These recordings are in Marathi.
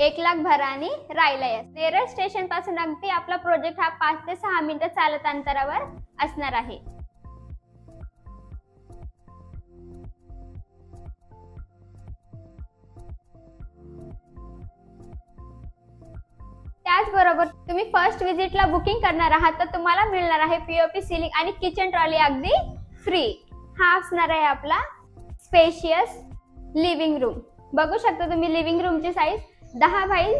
एक लाख भरानी राहिला आहे नेरळ स्टेशनपासून अगदी आपला प्रोजेक्ट हा पाच ते सहा मिनिटं चालत अंतरावर असणार आहे. त्याचबरोबर तुम्ही फर्स्ट विजिटला बुकिंग करणार आहात तर तुम्हाला मिळणार आहे पीओपी सिलिंग आणि किचन ट्रॉली अगदी फ्री हा असणार आहे आपला स्पेशियस लिव्हिंग रूम बघू शकता तुम्ही लिव्हिंग रूमची साईज दहा बाईल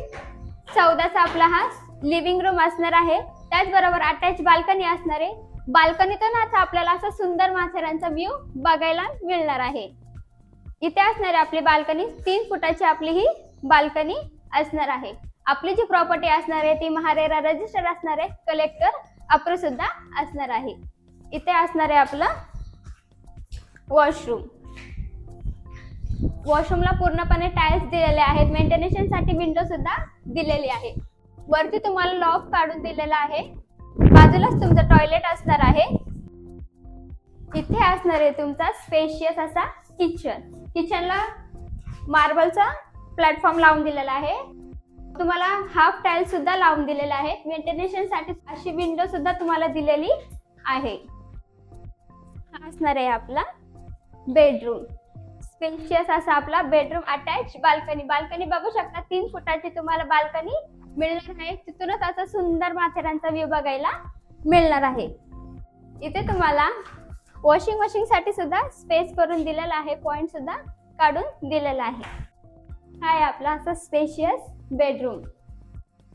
चौदाचा आपला हा लिव्हिंग रूम असणार आहे. त्याचबरोबर अटॅच बाल्कनी असणार आहे. बाल्कनीतून आता आपल्याला असा सुंदर माथेरानचा व्ह्यू बघायला मिळणार आहे. इथे असणारी आपली बाल्कनी तीन फुटाची आपली ही बाल्कनी असणार आहे. आपली जी प्रॉपर्टी असणार आहे ती महारेरा रजिस्टर असणार आहे कलेक्टर अप्रूव सुद्धा असणार आहे. इथे असणार आहे आपलं वॉशरूम वॉशरूमला पूर्णपणे टाइल्स दिलेले आहेत. मेंटेनेशनसाठी विंडो सुद्धा दिलेली आहे. वरती तुम्हाला लॉक काढून दिलेला आहे. बाजूलाच तुमचं टॉयलेट असणार आहे. इथे असणार आहे तुमचा स्पेशियस असा किचन किचनला मार्बलचा प्लॅटफॉर्म लावून दिलेला आहे. तुम्हाला हाफ टाईल सुद्धा लावून दिलेला आहे मेंटेनेशनसाठी अशी विंडो सुद्धा तुम्हाला दिलेली आहे. असणार आहे आपला बेडरूम स्पेशियस असा आपला बेडरूम अटॅच बाल्कनी बाल्कनी बघू शकता तीन फुटाची तुम्हाला बाल्कनी मिळणार आहे. तिथूनच असा सुंदर माथेरानचा व्ह्यू बघायला मिळणार आहे. इथे तुम्हाला वॉशिंग मशीन साठी सुद्धा स्पेस करून दिलेला आहे. पॉइंट सुद्धा काढून दिलेला आहे. हा आहे आपला असा स्पेशियस बेडरूम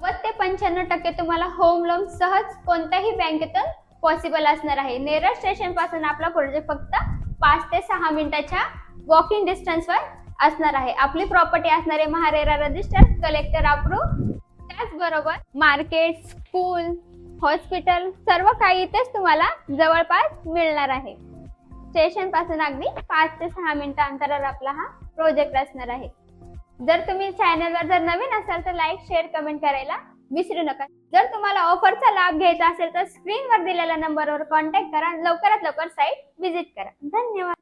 व ते पंच्याण्णव टक्के तुम्हाला होम लोन सहज कोणत्याही बँकेतून पॉसिबल असणार आहे. नेरळ स्टेशनपासून आपला प्रोजेक्ट फक्त पाच ते सहा मिनिटाच्या वॉकिंग डिस्टन्सवर असणार आहे. आपली प्रॉपर्टी असणारे महारेरा रजिस्टर कलेक्टर अप्रूव्ह त्याचबरोबर मार्केट स्कूल हॉस्पिटल सर्व काही इथेच तुम्हाला जवळपास मिळणार आहे. स्टेशनपासून अगदी पाच ते सहा मिनिटं अंतरावर आपला हा प्रोजेक्ट असणार आहे. जर तुम्ही चॅनलवर जर नवीन असाल तर लाईक शेअर कमेंट करायला विसरू नका. जर तुम्हाला ऑफरचा लाभ घ्यायचा असेल तर स्क्रीनवर दिलेल्या नंबरवर कॉन्टॅक्ट करा. लवकरात लवकर साईट व्हिजिट करा. धन्यवाद.